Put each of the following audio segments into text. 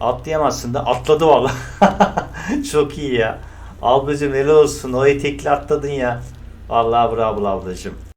Atlayamazsın da atladı valla. Çok iyi ya. Ablacım helal olsun. O etekli atladın ya. Vallahi bravo ablacım.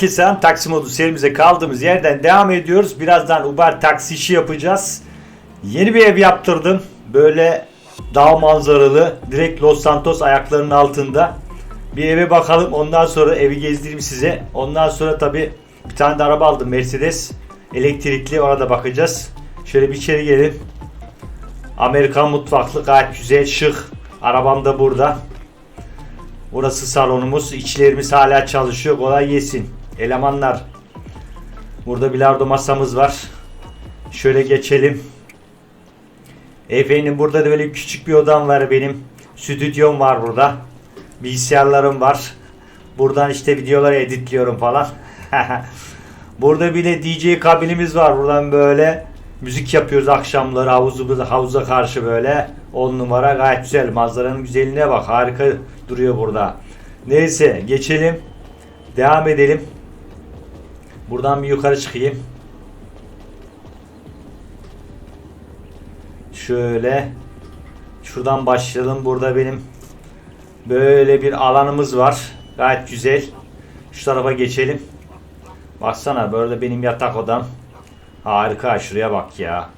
Herkese selam. Taksi modu serimize kaldığımız yerden devam ediyoruz. Birazdan Uber taksi işi yapacağız. Yeni bir ev yaptırdım. Böyle dağ manzaralı. Direkt Los Santos ayaklarının altında. Bir eve bakalım. Ondan sonra evi gezdireyim size. Ondan sonra tabi bir tane de araba aldım. Mercedes. Elektrikli. Orada bakacağız. Şöyle bir içeri gelin. Amerikan mutfaklı. Gayet güzel, şık. Arabam da burada. Burası salonumuz. İçlerimiz hala çalışıyor. Kolay yesin. Elemanlar. Burada bilardo masamız var. Şöyle geçelim. Efendim burada da böyle küçük bir odam var benim. Stüdyom var burada. Bilgisayarlarım var. Buradan işte videoları editliyorum falan. burada bile DJ kabinimiz var. Buradan böyle müzik yapıyoruz akşamları havuzumuza havuza karşı böyle 10 numara gayet güzel manzaranın güzelliğine bak harika duruyor burada. Neyse geçelim devam edelim. Buradan bir yukarı çıkayım. Şöyle şuradan başlayalım. Burada benim böyle bir alanımız var. Gayet güzel. Şu tarafa geçelim. Baksana böyle benim yatak odam. Harika şuraya bak ya.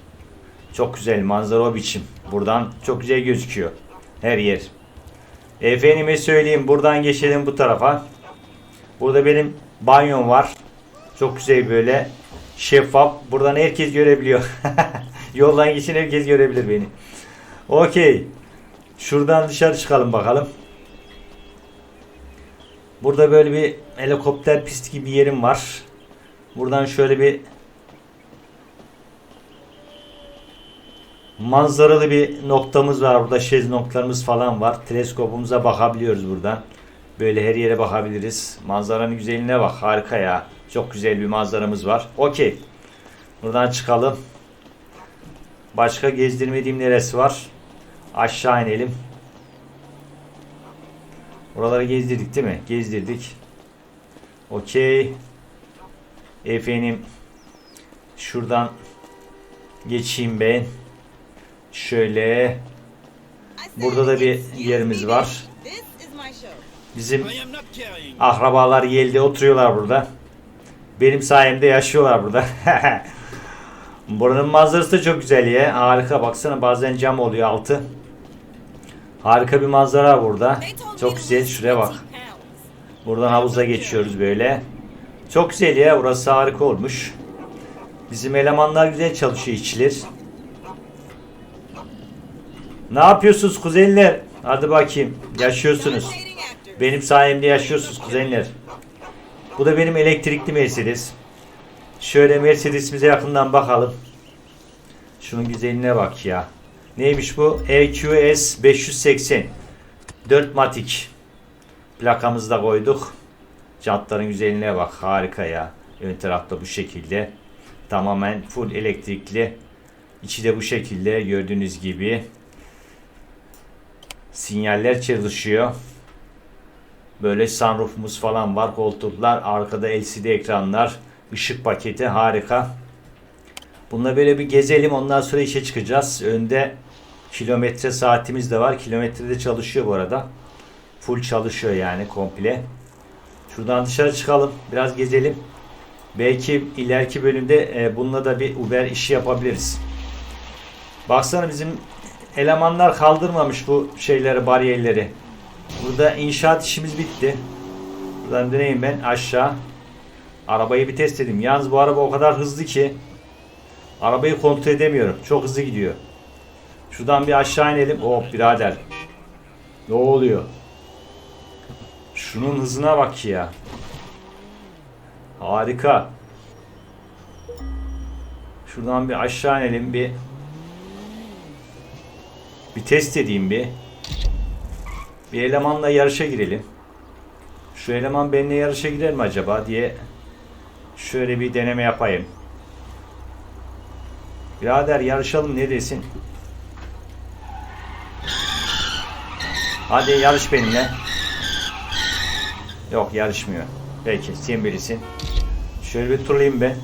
Çok güzel manzara o biçim. Buradan çok güzel gözüküyor. Her yer. Efendime söyleyeyim buradan geçelim bu tarafa. Burada benim banyom var. Çok güzel böyle şeffaf. Buradan herkes görebiliyor. Yoldan geçen herkes görebilir beni. Okey. Şuradan dışarı çıkalım bakalım. Burada böyle bir helikopter pisti gibi bir yerim var. Buradan şöyle bir manzaralı bir noktamız var. Burada şezlonglarımız falan var. Teleskopumuza bakabiliyoruz buradan. Böyle her yere bakabiliriz. Manzaranın güzelliğine bak. Harika ya. Çok güzel bir manzaramız var. Okey. Buradan çıkalım. Başka gezdirmediğim neresi var? Aşağı inelim. Oraları gezdirdik değil mi? Gezdirdik. Okey. Efendim. Şuradan geçeyim ben. Şöyle. Burada da bir yerimiz var. Bizim akrabalar geldi oturuyorlar burada. Benim sayemde yaşıyorlar burada. Buranın manzarası da çok güzel ya. Harika baksana bazen cam oluyor altı. Harika bir manzara burada. Çok güzel şuraya bak. Buradan havuza geçiyoruz böyle. Çok güzel ya burası harika olmuş. Bizim elemanlar güzel çalışıyor işçiler. Ne yapıyorsunuz kuzenler? Hadi bakayım. Yaşıyorsunuz. Benim sayemde yaşıyorsunuz kuzenler. Bu da benim elektrikli Mercedes. Şöyle Mercedes'imize yakından bakalım. Şunun güzelliğine bak ya. Neymiş bu? EQS 580. 4 matic. Plakamızı da koyduk. Jantların güzelliğine bak. Harika ya. Ön tarafta bu şekilde. Tamamen full elektrikli. İçi de bu şekilde gördüğünüz gibi. Sinyaller çalışıyor. Böyle sunroofumuz falan var. Koltuklar. Arkada LCD ekranlar. ışık paketi harika. Bununla böyle bir gezelim. Ondan sonra işe çıkacağız. Önde kilometre saatimiz de var. Kilometrede çalışıyor bu arada. Full çalışıyor yani komple. Şuradan dışarı çıkalım. Biraz gezelim. Belki ileriki bölümde e, bununla da bir Uber işi yapabiliriz. Baksana bizim elemanlar kaldırmamış bu şeyleri, bariyerleri. Burada inşaat işimiz bitti. Buradan döneyim ben aşağı. Arabayı bir test edeyim. Yalnız bu araba o kadar hızlı ki arabayı kontrol edemiyorum. Çok hızlı gidiyor. Şuradan bir aşağı inelim. Hop birader. Ne oluyor? Şunun hızına bak ya. Harika. Şuradan bir aşağı inelim bir. Bir test edeyim bir. Bir elemanla yarışa girelim. Şu eleman benimle yarışa girer mi acaba diye şöyle bir deneme yapayım. Birader yarışalım ne desin? Hadi yarış benimle. Yok yarışmıyor. Peki sen birisin. Şöyle bir turlayayım ben.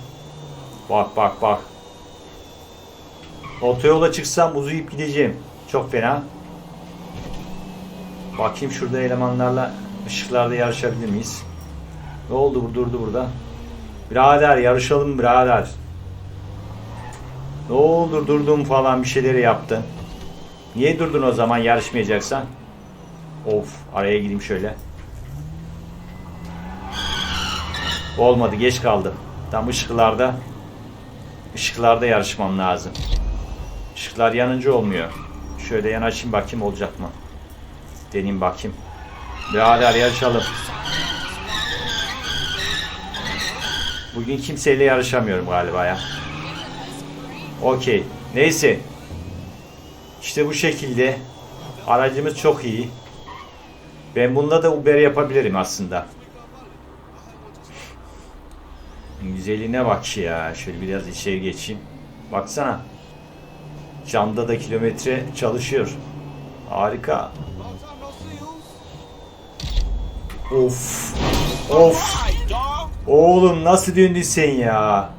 Bak bak bak. Otoyola çıksam uzayıp gideceğim. Çok fena. Bakayım şurada elemanlarla ışıklarda yarışabilir miyiz? Ne oldu durdu burada? Birader yarışalım birader. Ne oldu durdun falan bir şeyleri yaptın. Niye durdun o zaman yarışmayacaksan? Of araya gideyim şöyle. Olmadı geç kaldım. Tam ışıklarda ışıklarda yarışmam lazım. Işıklar yanınca olmuyor. Şöyle yanaşayım bakayım olacak mı? Deneyim bakayım. Birader yarışalım. Bugün kimseyle yarışamıyorum galiba ya. Okey. Neyse. İşte bu şekilde. Aracımız çok iyi. Ben bunda da Uber yapabilirim aslında. Güzeline bak ya. Şöyle biraz içeri geçeyim. Baksana. Camda da kilometre çalışıyor. Harika. Of. Of. Oğlum nasıl döndün sen ya?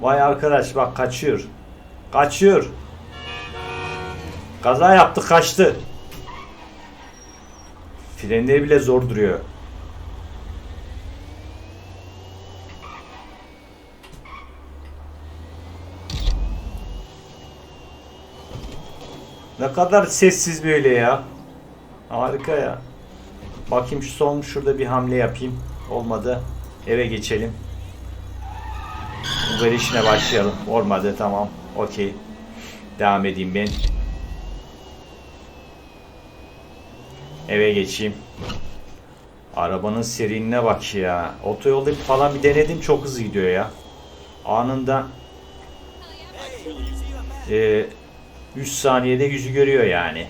Vay arkadaş bak kaçıyor. Kaçıyor. Kaza yaptı kaçtı. Frenleri bile zor duruyor. Ne kadar sessiz böyle ya. Harika ya. Bakayım şu son şurada bir hamle yapayım. Olmadı. Eve geçelim. Uber işine başlayalım. Olmadı tamam. Okey. Devam edeyim ben. Eve geçeyim. Arabanın seriline bak ya. Otoyolda falan bir denedim çok hızlı gidiyor ya. Anında e, 3 saniyede yüzü görüyor yani.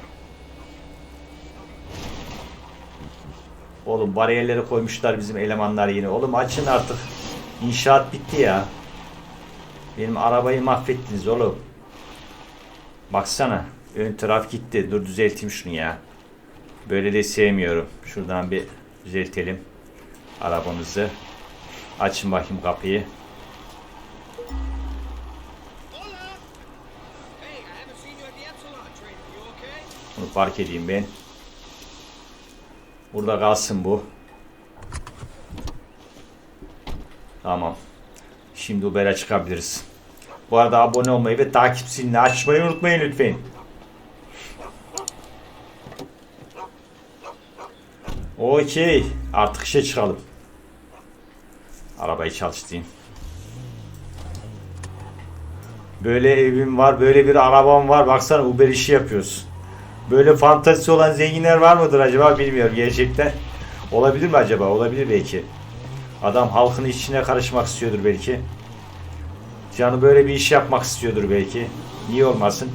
Oğlum bariyerleri koymuşlar bizim elemanlar yine. Oğlum açın artık. İnşaat bitti ya. Benim arabayı mahvettiniz oğlum. Baksana. Ön taraf gitti. Dur düzelteyim şunu ya. Böyle de sevmiyorum. Şuradan bir düzeltelim. Arabamızı. Açın bakayım kapıyı. Bunu park edeyim ben. Burada kalsın bu. Tamam. Şimdi Uber'e çıkabiliriz. Bu arada abone olmayı ve takip zilini açmayı unutmayın lütfen. Okey. Artık işe çıkalım. Arabayı çalıştırayım. Böyle evim var, böyle bir arabam var. Baksana Uber işi yapıyoruz. Böyle fantazisi olan zenginler var mıdır acaba bilmiyorum gerçekten. Olabilir mi acaba? Olabilir belki. Adam halkın içine karışmak istiyordur belki. Canı böyle bir iş yapmak istiyordur belki. Niye olmasın?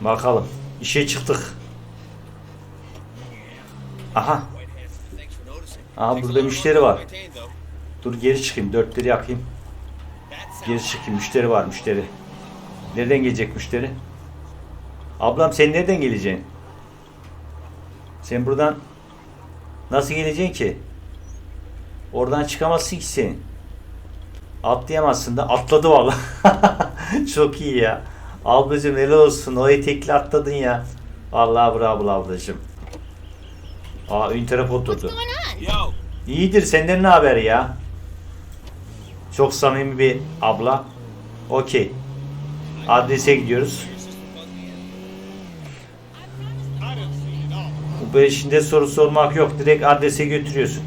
Bakalım. İşe çıktık. Aha. Aha burada müşteri var. Dur geri çıkayım. Dörtleri yakayım. Geri çıkayım. Müşteri var müşteri. Nereden gelecek müşteri? Ablam sen nereden geleceksin? Sen buradan nasıl geleceksin ki? Oradan çıkamazsın ki sen. Atlayamazsın da atladı valla. Çok iyi ya. Ablacım helal olsun. O etekli atladın ya. Vallahi bravo ablacım. Aa ön taraf oturdu. Yo, İyidir senden ne haber ya? Çok samimi bir abla. Okey. Adrese gidiyoruz. Böyle içinde soru sormak yok. Direkt adrese götürüyorsun.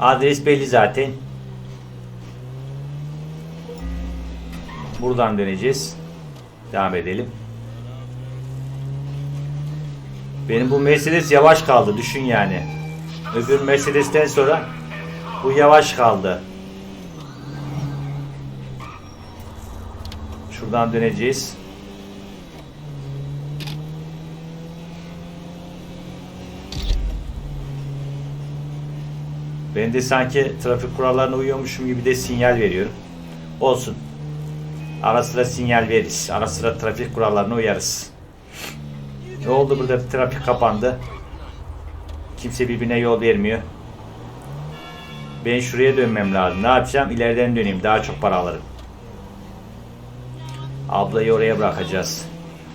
Adres belli zaten. Buradan döneceğiz. Devam edelim. Benim bu Mercedes yavaş kaldı. Düşün yani. Öbür Mercedes'ten sonra bu yavaş kaldı. Şuradan döneceğiz. Ben de sanki trafik kurallarına uyuyormuşum gibi de sinyal veriyorum. Olsun. Ara sıra sinyal veririz. Ara sıra trafik kurallarına uyarız. Ne oldu burada trafik kapandı. Kimse birbirine yol vermiyor. Ben şuraya dönmem lazım. Ne yapacağım? İleriden döneyim. Daha çok para alırım. Ablayı oraya bırakacağız.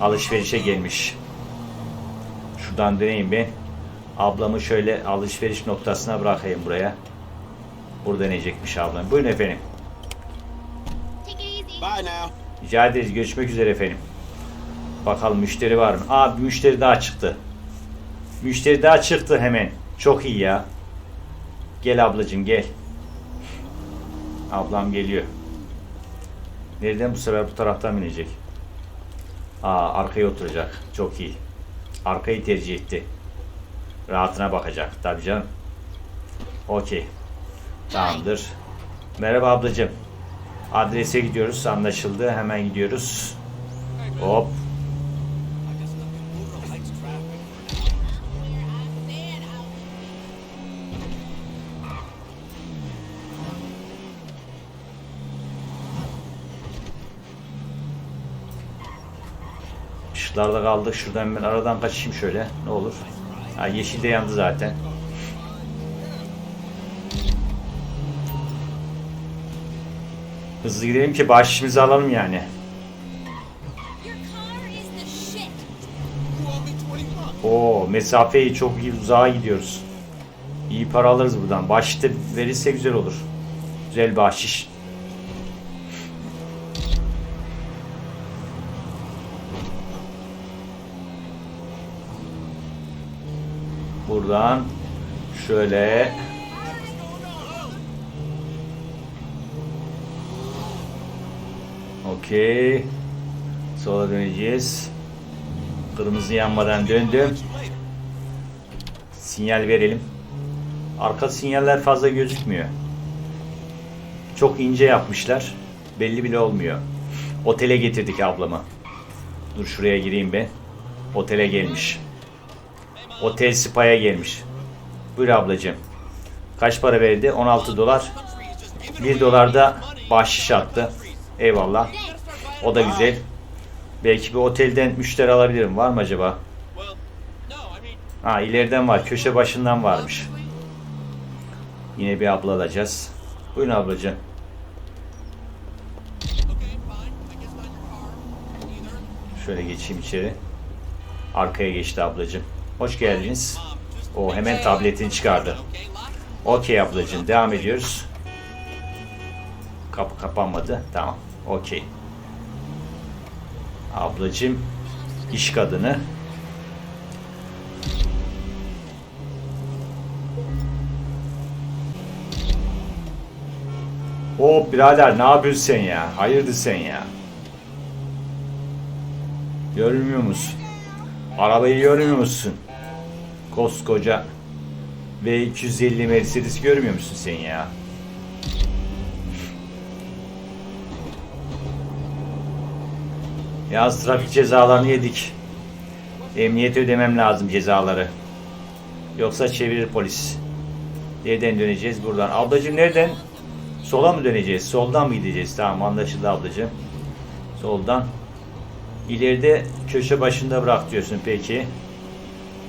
Alışverişe gelmiş. Şuradan döneyim ben. Ablamı şöyle alışveriş noktasına bırakayım buraya. Burada inecekmiş ablam. Buyurun efendim. Take it easy. Bye now. Rica ederiz. Görüşmek üzere efendim. Bakalım müşteri var mı? Aa bir müşteri daha çıktı. Müşteri daha çıktı hemen. Çok iyi ya. Gel ablacığım gel. Ablam geliyor. Nereden bu sefer bu taraftan mı inecek? Aa arkaya oturacak. Çok iyi. Arkayı tercih etti. Rahatına bakacak. Tabii canım. Okey. Tamamdır. Merhaba ablacığım. Adrese gidiyoruz. Anlaşıldı. Hemen gidiyoruz. Hop. Işıklarda kaldık. Şuradan ben aradan kaçayım şöyle. Ne olur. Ha, yeşil de yandı zaten. Hızlı gidelim ki bahşişimizi alalım yani. Your car is the shit. You owe me 20 bucks. Oo mesafeyi çok iyi uzağa gidiyoruz. İyi para alırız buradan. Bahşiş verirse güzel olur. Güzel bahşiş. Buradan şöyle Okey. Sola döneceğiz. Kırmızı yanmadan döndüm. Sinyal verelim. Arka sinyaller fazla gözükmüyor. Çok ince yapmışlar. Belli bile olmuyor. Otele getirdik ablamı. Dur şuraya gireyim ben. Otele gelmiş. Otel spa'ya gelmiş. Buyur ablacığım. Kaç para verdi? 16 dolar. 1 dolar da bahşiş attı. Eyvallah. O da güzel. Belki bir otelden müşteri alabilirim. Var mı acaba? Ha ileriden var. Köşe başından varmış. Yine bir abla alacağız. Buyurun ablacığım. Şöyle geçeyim içeri. Arkaya geçti ablacığım. Hoş geldiniz. O hemen tabletini çıkardı. Okey ablacığım devam ediyoruz. Kapı kapanmadı. Tamam. Okey. Ablacığım iş kadını. Hop birader ne yapıyorsun sen ya? Hayırdır sen ya? Görmüyor musun? Arabayı görmüyor musun? Koskoca V250 Mercedes görmüyor musun sen ya? Yaz trafik cezalarını yedik. Emniyete ödemem lazım cezaları. Yoksa çevirir polis. Nereden döneceğiz? Buradan. Ablacığım nereden? Sola mı döneceğiz? Soldan mı gideceğiz? Tamam anlaşıldı ablacığım. Soldan. İleride köşe başında bırak diyorsun peki.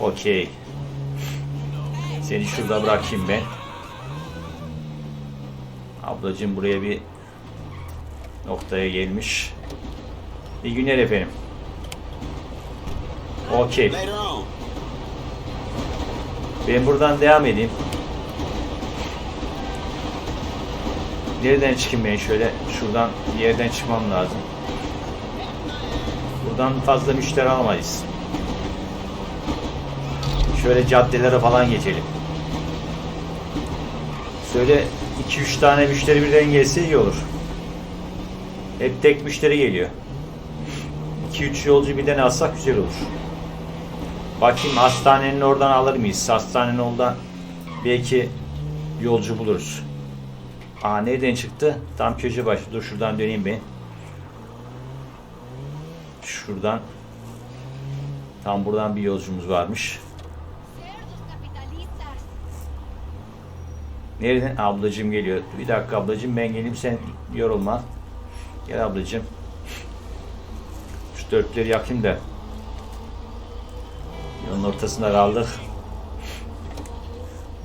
Okey. Seni şurada bırakayım ben. Ablacığım buraya bir noktaya gelmiş. İyi günler efendim. Okey. Ben buradan devam edeyim. Nereden çıkayım ben şöyle? Şuradan bir yerden çıkmam lazım. Buradan fazla müşteri alamayız. Şöyle caddelere falan geçelim. Şöyle 2-3 tane müşteri birden gelse iyi olur. Hep tek müşteri geliyor. 2-3 yolcu birden alsak güzel olur. Bakayım hastanenin oradan alır mıyız? Hastanenin oradan belki yolcu buluruz. Aa nereden çıktı? Tam köşe başı. Dur şuradan döneyim ben. Şuradan. Tam buradan bir yolcumuz varmış. Nereden? Ablacım geliyor. Bir dakika ablacım ben geleyim sen yorulma. Gel ablacım. Şu dörtleri yakayım da. Yolun ortasında kaldık.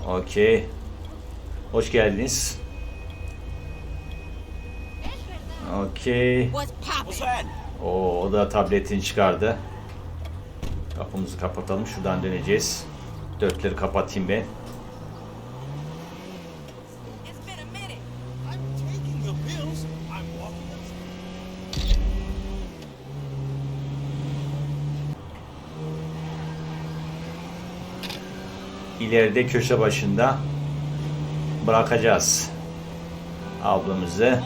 Okey. Hoş geldiniz. Okey. What's poppin'? O, o da tabletini çıkardı. Kapımızı kapatalım. Şuradan döneceğiz. Dörtleri kapatayım ben. İleride köşe başında bırakacağız ablamızı.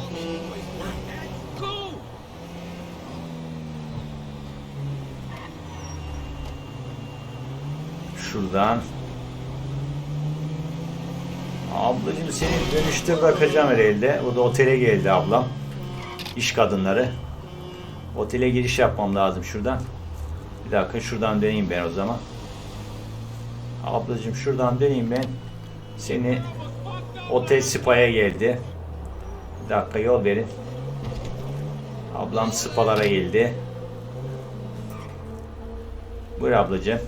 Şuradan. Ablacığım seni dönüşte bırakacağım herhalde. O da otele geldi ablam. İş kadınları. Otele giriş yapmam lazım şuradan. Bir dakika şuradan döneyim ben o zaman. Ablacığım şuradan döneyim ben. Seni otel spa'ya geldi. Bir dakika yol verin. Ablam spalara geldi. Buyur ablacığım.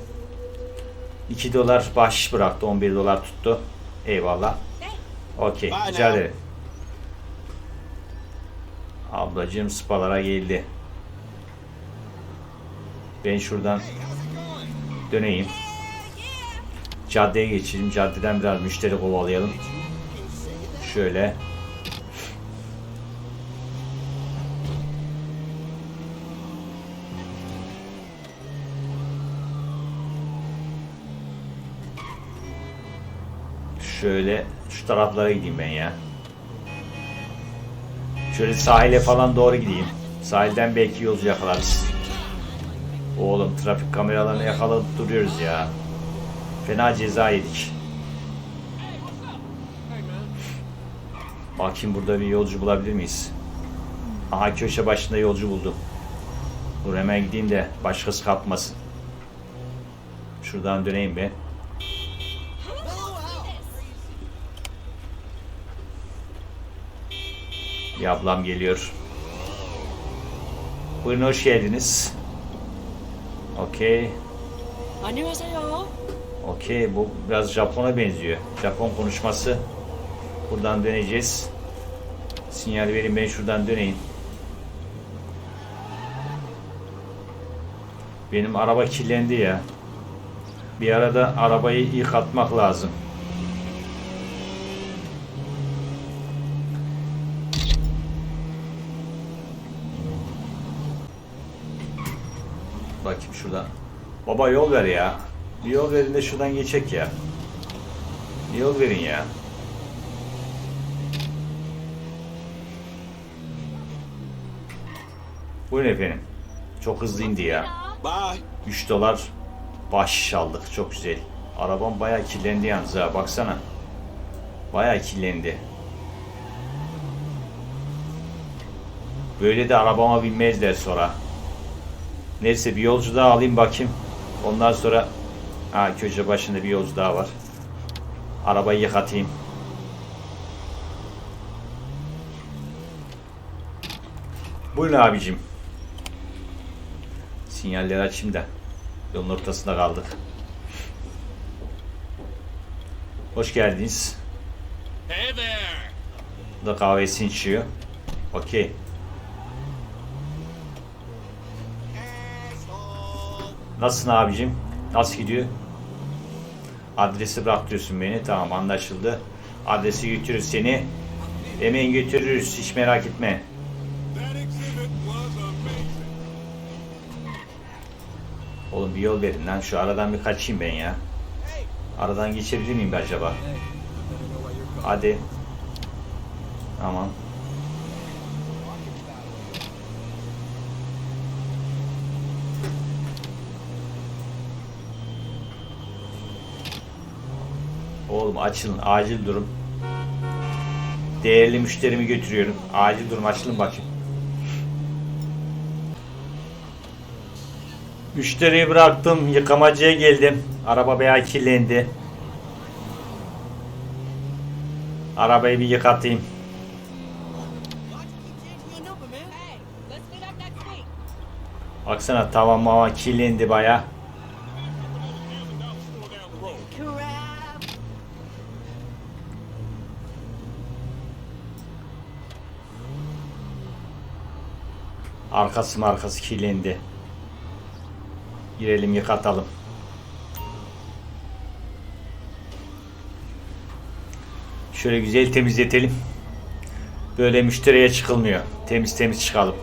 2 dolar bahşiş bıraktı. 11 dolar tuttu. Eyvallah. Okey. Rica ederim. Ablacığım spalara geldi. Ben şuradan döneyim. Caddeye geçelim. Caddeden biraz müşteri kovalayalım. Şöyle. Şöyle şu taraflara gideyim ben ya. Şöyle sahile falan doğru gideyim. Sahilden belki yolcu yakalarız. Oğlum trafik kameralarını yakaladık duruyoruz ya. Fena ceza yedik. Bakayım burada bir yolcu bulabilir miyiz? Aha köşe başında yolcu buldum. Dur hemen gideyim de başkası kapmasın. Şuradan döneyim be. Bir ablam geliyor. Buyurun hoş geldiniz. Okey. 안녕하세요. Okey bu biraz Japon'a benziyor. Japon konuşması. Buradan döneceğiz. Sinyal verin ben şuradan döneyim. Benim araba kirlendi ya. Bir arada arabayı yıkatmak lazım. Bakayım şuradan. Baba yol ver ya. Bir yol verin de şuradan geçek ya. Bir yol verin ya. Buyurun efendim. Çok hızlı indi ya. Bye. 3 dolar bahşiş aldık. Çok güzel. Arabam bayağı kirlendi yalnız ha. Baksana. Bayağı kirlendi. Böyle de arabama binmezler sonra. Neyse bir yolcu daha alayım bakayım. Ondan sonra ha köşe başında bir yolcu daha var. Arabayı yıkatayım. Buyurun abicim. Sinyalleri açayım da. Yolun ortasında kaldık. Hoş geldiniz. Hey there. Bu da kahvesini içiyor. Okey. Nasılsın abicim? Nasıl gidiyor? Adresi bıraktırıyorsun beni. Tamam anlaşıldı. Adresi götürürüz seni. Hemen götürürüz. Hiç merak etme. Oğlum bir yol verin lan. Şu aradan bir kaçayım ben ya. Aradan geçebilir miyim acaba? Hadi. Tamam. Oğlum açılın. Acil durum. Değerli müşterimi götürüyorum. Acil durum açılın bakayım. Müşteriyi bıraktım. Yıkamacıya geldim. Araba bayağı kirlendi. Arabayı bir yıkatayım. Why'd you keep changing your Arkası markası kirlendi. Girelim yıkatalım. Şöyle güzel temizletelim. Böyle müşteriye çıkılmıyor. Temiz temiz çıkalım.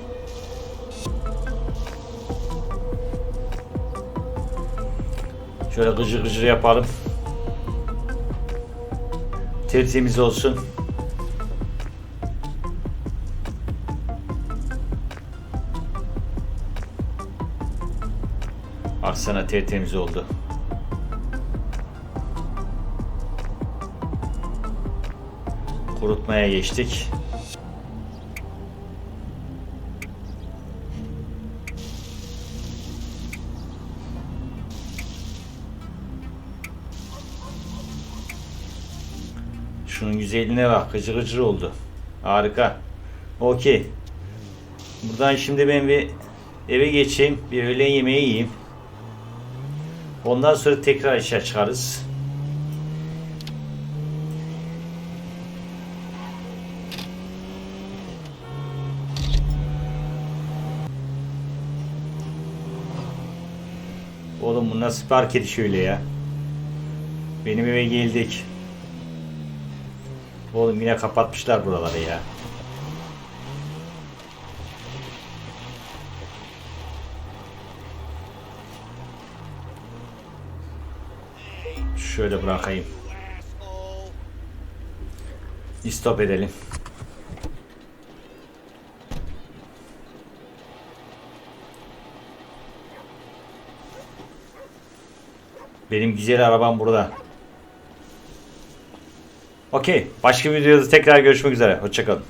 Şöyle gıcır gıcır yapalım. Tertemiz olsun. Baksana tertemiz oldu. Kurutmaya geçtik. Şunun güzelliğine bak. Gıcır gıcır oldu. Harika. Okey. Buradan şimdi ben bir eve geçeyim. Bir öğlen yemeği yiyeyim. Ondan sonra tekrar işe çıkarız. Oğlum bu nasıl park ediş öyle ya? Benim eve geldik. Oğlum yine kapatmışlar buraları ya. Şöyle bırakayım. Asshole. Stop edelim. Benim güzel arabam burada. Okey. Başka bir videoda tekrar görüşmek üzere. Hoşçakalın.